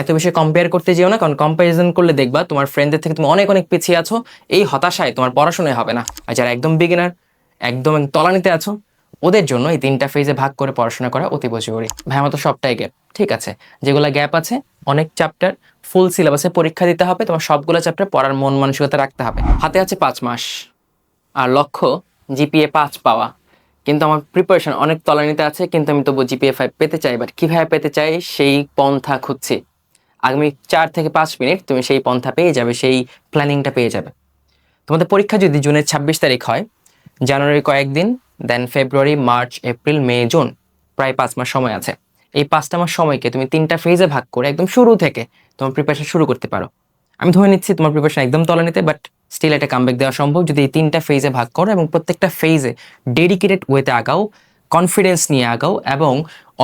এত বেশি কম্পেয়ার করতে যেও না, কারণ কম্প্যারিজন করলে দেখবা তোমার ফ্রেন্ডদের থেকে তুমি অনেক অনেক পিছিয়ে আছো, এই হতাশায় তোমার পড়াশোনায় হবে না। আর যারা একদম বিগিনার একদম তলানিতে আছো, ওদের জন্য এই তিনটা ফেজে ভাগ করে পড়াশোনা করা অতি জরুরি। ভাই আমার তো সবটাই গ্যাপ ঠিক আছে? যেগুলো গ্যাপ আছে, অনেক চ্যাপ্টার ফুল সিলেবাসে পরীক্ষা দিতে হবে, তোমার সবগুলো চ্যাপ্টার পড়ার মন মানসিকতা রাখতে হবে। হাতে আছে পাঁচ মাস, আর লক্ষ্য জিপিএ পাঁচ পাওয়া। কিন্তু আমার প্রিপারেশন অনেক তলানিতে আছে, কিন্তু আমি তবু জিপিএ ফাইভ পেতে চাই বাট কীভাবে পেতে চাই, সেই পন্থা খুঁজছি। আগামী চার থেকে পাঁচ মিনিট তুমি সেই পন্থা পেয়ে যাবে, সেই প্ল্যানিংটা পেয়ে যাবে। তোমাদের পরীক্ষা যদি জুনের ছাব্বিশ তারিখ হয় জানুয়ারি কয়েকদিন দেন February March April May June প্রায় পাঁচ মাস সময় আছে। এই পাঁচটা মাস সময়কে তুমি তিনটা ফেজে ভাগ করে একদম শুরু থেকে তোমার প্রিপারেশন শুরু করতে পারো। আমি ধরে নিচ্ছি তোমার প্রিপারেশন একদম তলানিতে বাট স্টিল এটা কামব্যাক দেওয়া সম্ভব। যদি এই তিনটা ফেজে ভাগ করো এবং প্রত্যেকটা ফেজে ডেডিকেটেড ওয়েতে আগাও কনফিডেন্স নিয়ে আগাও এবং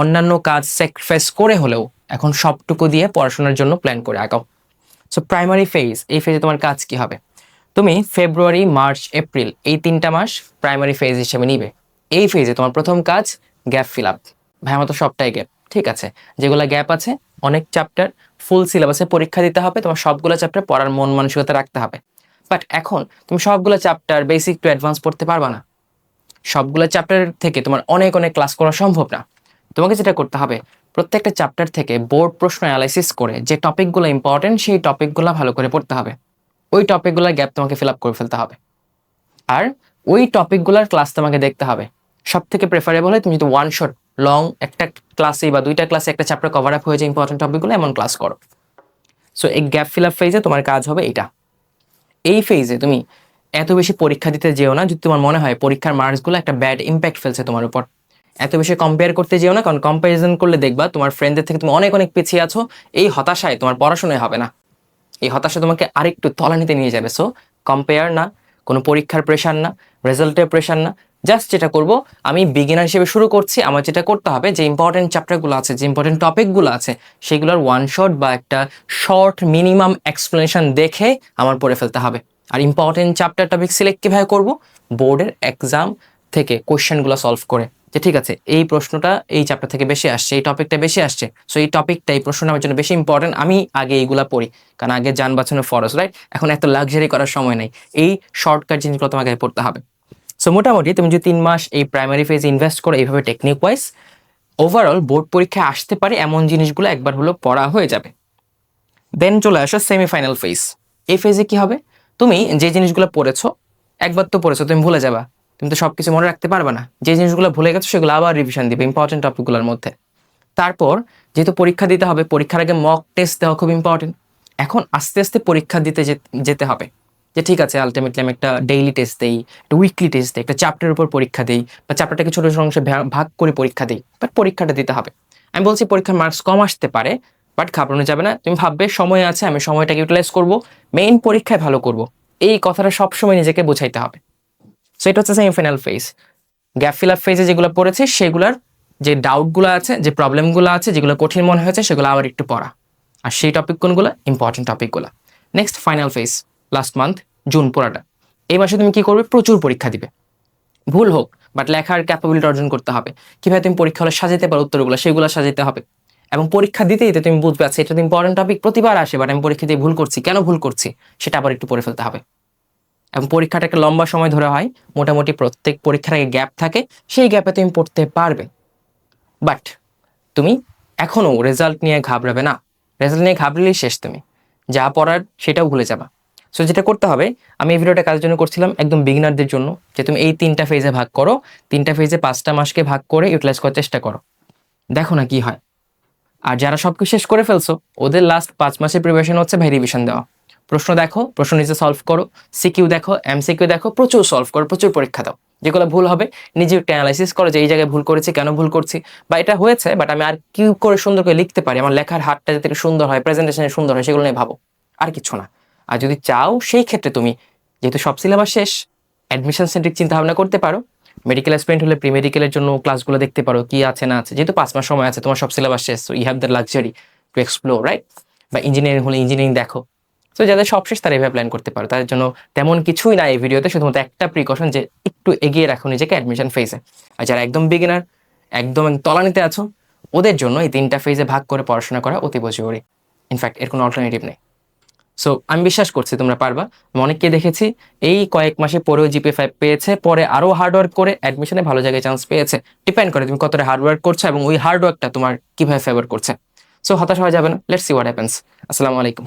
অন্যান্য কাজ স্যাক্রিফাইস করে হলেও এখন সবটুকু দিয়ে পড়াশোনার জন্য প্ল্যান করে আগাও। সো প্রাইমারি ফেজ এই ফেজে তোমার কাজ কি হবে? তুমি ফেব্রুয়ারি মার্চ এপ্রিল এই তিনটা মাস প্রাইমারি ফেজ হিসেবে নিবে। এই ফেজে তোমার প্রথম কাজ গ্যাপ ফিল আপ ভাই আমার তো সবটাই গ্যাপ ঠিক আছে? যেগুলো গ্যাপ আছে, অনেক চ্যাপ্টার ফুল সিলেবাসে পরীক্ষা দিতে হবে, তোমার সবগুলো চ্যাপ্টার পড়ার মন মানসিকতা রাখতে হবে। বাট এখন তুমি সবগুলো চ্যাপ্টার বেসিক টু অ্যাডভান্স পড়তে পারবা না। সবগুলো চ্যাপ্টার থেকে তোমার অনেক অনেক ক্লাস করা সম্ভব না। তোমাকে যেটা করতে হবে, প্রত্যেকটা চ্যাপ্টার থেকে বোর্ড প্রশ্ন অ্যানালাইসিস করে যে টপিকগুলো ইম্পর্টেন্ট সেই টপিকগুলো ভালো করে পড়তে হবে। ওই টপিকগুলোর গ্যাপ তোমাকে ফিল আপ করে ফেলতে হবে। আর ওই টপিকগুলোর ক্লাস তোমাকে দেখতে হবে। সব থেকে প্রেফারেবল হয় তুমি যদি ওয়ান শট লং একটা ক্লাসে বা দুইটা ক্লাসে একটা চ্যাপ্টার কভার আপ হয়ে যায় ইম্পর্টেন্ট টপিকগুলো এমন ক্লাস করো। সো এই গ্যাপ ফিল আপ ফেজে তোমার কাজ হবে এটা এই ফেজে তুমি এত বেশি পরীক্ষা দিতে যেও না, যদি তোমার মনে হয় পরীক্ষার মার্কসগুলো একটা ব্যাড ইম্প্যাক্ট ফেলছে তোমার উপর। এত বেশি কম্পেয়ার করতে যেও না, কারণ কম্প্যারিজন করলে দেখবা তোমার ফ্রেন্ডদের থেকে তুমি অনেক অনেক পিছিয়ে আছো, এই হতাশায় তোমার পড়াশোনায় হবে না। এই হতাশা তোমাকে আরেকটু তলানিতে নিয়ে যাবে। সো কম্পেয়ার না, কোনো পরীক্ষার প্রেশার না রেজাল্টের প্রেশার না জাস্ট যেটা করব, আমি বিগিনার হিসেবে শুরু করছি, আমার যেটা করতে হবে, যে ইম্পর্টেন্ট চ্যাপ্টারগুলো আছে, যে ইম্পর্টেন্ট টপিকগুলো আছে, সেগুলোর ওয়ান শট বা একটা শর্ট মিনিমাম এক্সপ্লেনেশন দেখে আমার পড়ে ফেলতে হবে। আর ইম্পর্টেন্ট চ্যাপ্টার টপিক সিলেক্ট কীভাবে করব? বোর্ডের এক্সাম থেকে কোশ্চেনগুলো সলভ করে। যে ঠিক আছে, এই প্রশ্নটা এই চ্যাপ্টার থেকে বেশি আসছে, এই টপিকটা বেশি আসছে। সো এই টপিকটা এই প্রশ্নটা আমার জন্য বেশি ইম্পর্টেন্ট আমি আগে এইগুলা পড়ি। কারণ আগে যান বাঁচানো ফরস রাইট এখন এত লাক্সারি করার সময় নেই। এই শর্টকাট জিনিসগুলো তোমাকে আগে পড়তে হবে। সো মোটামুটি তুমি যদি তিন মাস এই প্রাইমারি ফেজ ইনভেস্ট করো এইভাবে টেকনিক ওয়াইজ ওভারঅল বোর্ড পরীক্ষায় আসতে পারে এমন জিনিসগুলো একবার হলো পড়া হয়ে যাবে। দেন চলে আসো সেমিফাইনাল ফেজ এই ফেজে কি হবে? তুমি যে জিনিসগুলো পড়েছো, একবার তো পড়েছো, তুমি ভুলে যাবা। তুমি তো সব কিছু মনে রাখতে পারবে না। যে জিনিসগুলো ভুলে গেছো, সেগুলো আবার রিভিশন দিবে ইম্পর্টেন্ট টপিকগুলোর মধ্যে। তারপর যেহেতু পরীক্ষা দিতে হবে, পরীক্ষার আগে মক টেস্ট দেওয়া খুব ইম্পর্টেন্ট এখন আস্তে আস্তে পরীক্ষা দিতে যেতে হবে। যে ঠিক আছে আলটিমেটলি আমি একটা ডেইলি টেস্ট দিই, একটা উইকলি টেস্ট দিই, একটা চ্যাপ্টারের উপর পরীক্ষা দিই, বা চ্যাপ্টারটাকে ছোটো ছোটো অংশে ভাগ করে পরীক্ষা দিই বাট পরীক্ষাটা দিতে হবে। আমি বলছি পরীক্ষার মার্কস কম আসতে পারে বাট ঘাবড়ানো যাবে না। তুমি ভাববে, সময় আছে, আমি সময়টাকে ইউটিলাইজ করব। মেইন পরীক্ষায় ভালো করব। এই কথাটা সবসময় নিজেকে বোঝাইতে হবে। সো এটা হচ্ছে semifinal phase gap fill up ফেজে যেগুলো পড়েছে, সেগুলোর যে ডাউটগুলো আছে, যে প্রবলেমগুলো আছে, যেগুলো কঠিন মনে হয়েছে, সেগুলো আবার একটু পড়া। আর সেই টপিক কোনগুলো? ইম্পর্টেন্ট টপিকগুলো next final phase last month June পড়াটা। এই মাসে তুমি কি করবে? প্রচুর পরীক্ষা দিবে। ভুল হোক বাট লেখার ক্যাপাবিলিটি অর্জন করতে হবে। কীভাবে তুমি পরীক্ষা হলে সাজাতে পারো? উত্তরগুলো, সেগুলো সাজাতে হবে। এবং পরীক্ষা দিতে দিতে তুমি বুঝবে আচ্ছা এটা ইম্পর্টেন্ট টপিক প্রতিবার আসে বাট আমি পরীক্ষা দিয়ে ভুল করছি। কেন ভুল করছি? সেটা আবার একটু পড়ে ফেলতে হবে। এবং পরীক্ষাটা একটা লম্বা সময় ধরে হয়, মোটামুটি প্রত্যেক পরীক্ষার আগে গ্যাপ থাকে, সেই গ্যাপে তুমি পড়তে পারবে। বাট তুমি এখনও রেজাল্ট নিয়ে ঘাবড়াবে না। রেজাল্ট নিয়ে ঘাবড়লেই শেষ তুমি। যা পড়ার সেটাও ভুলে যাবা। সো যেটা করতে হবে, আমি এই ভিডিওটা কাজের জন্য করছিলাম একদম বিগিনারদের জন্য, যে তুমি এই তিনটা ফেজে ভাগ করো, তিনটা ফেজে পাঁচটা মাসকে ভাগ করে ইউটিলাইজ করার চেষ্টা করো। দেখো না কি হয়। আর যারা সবকিছু শেষ করে ফেলছো, ওদের লাস্ট পাঁচ মাসের প্রিপারেশন হচ্ছে ভাই রিভিশন দেওয়া। প্রশ্ন দেখো, প্রশ্ন নিজে সলভ করো সিকিউ দেখো এমসিকিউ দেখো, প্রচুর সলভ করো, প্রচুর পরীক্ষা দাও। যেগুলো ভুল হবে, নিজে একটু অ্যানালাইসিস করো যে এই জায়গায় ভুল করেছি, কেন ভুল করছি। বা এটা হয়েছে বাট আমি আর কি করে সুন্দর করে লিখতে পারি, আমার লেখার হাতটা যাতে সুন্দর হয় প্রেজেন্টেশনে সুন্দর হয়, সেগুলো নিয়ে ভাবো। আর কিছু না। আর যদি চাও, সেই ক্ষেত্রে তুমি, যেহেতু সব সিলেবাস শেষ অ্যাডমিশন সেন্ট্রিক চিন্তা ভাবনা করতে পারো মেডিকেল অ্যাসপিরেন্ট হলে প্রি মেডিকেলের জন্য ক্লাসগুলো দেখতে পারো কি আছে, না আছে। যেহেতু পাঁচ মাস সময় আছে, তোমার সব সিলেবাস শেষ so you have the luxury to explore right বা ইঞ্জিনিয়ারিং হলে ইঞ্জিনিয়ারিং দেখো। তো যাদের সব শেষ, তারা এভাবে প্ল্যান করতে পারো। তাদের জন্য তেমন কিছুই না এই ভিডিওতে শুধুমাত্র একটা প্রিকশন যে একটু এগিয়ে রাখো নিজেকে অ্যাডমিশন ফেজে আর যারা একদম বিগিনার একদম তলানিতে আছো, ওদের জন্য এই তিনটা ফেজে ভাগ করে পড়াশোনা করা অতি জরুরি। ইনফ্যাক্ট এর কোনো অল্টারনেটিভ নেই। সো আমি বিশ্বাস করছি তোমরা পারবা। আমি অনেককে দেখেছি, এই কয়েক মাসে পরেও জিপি ফাইভ পেয়েছে, পরে আরও হার্ডওয়ার্ক করে অ্যাডমিশনে ভালো জায়গায় চান্স পেয়েছে। ডিপেন্ড করে তুমি কতটা হার্ডওয়ার্ক করছ এবং ওই হার্ডওয়ার্কটা তোমার কীভাবে ফেভার করছে। সো হতাশ হওয়া যাবে না। লেটস সি হোয়াট হ্যাপেন্স আসসালামু আলাইকুম।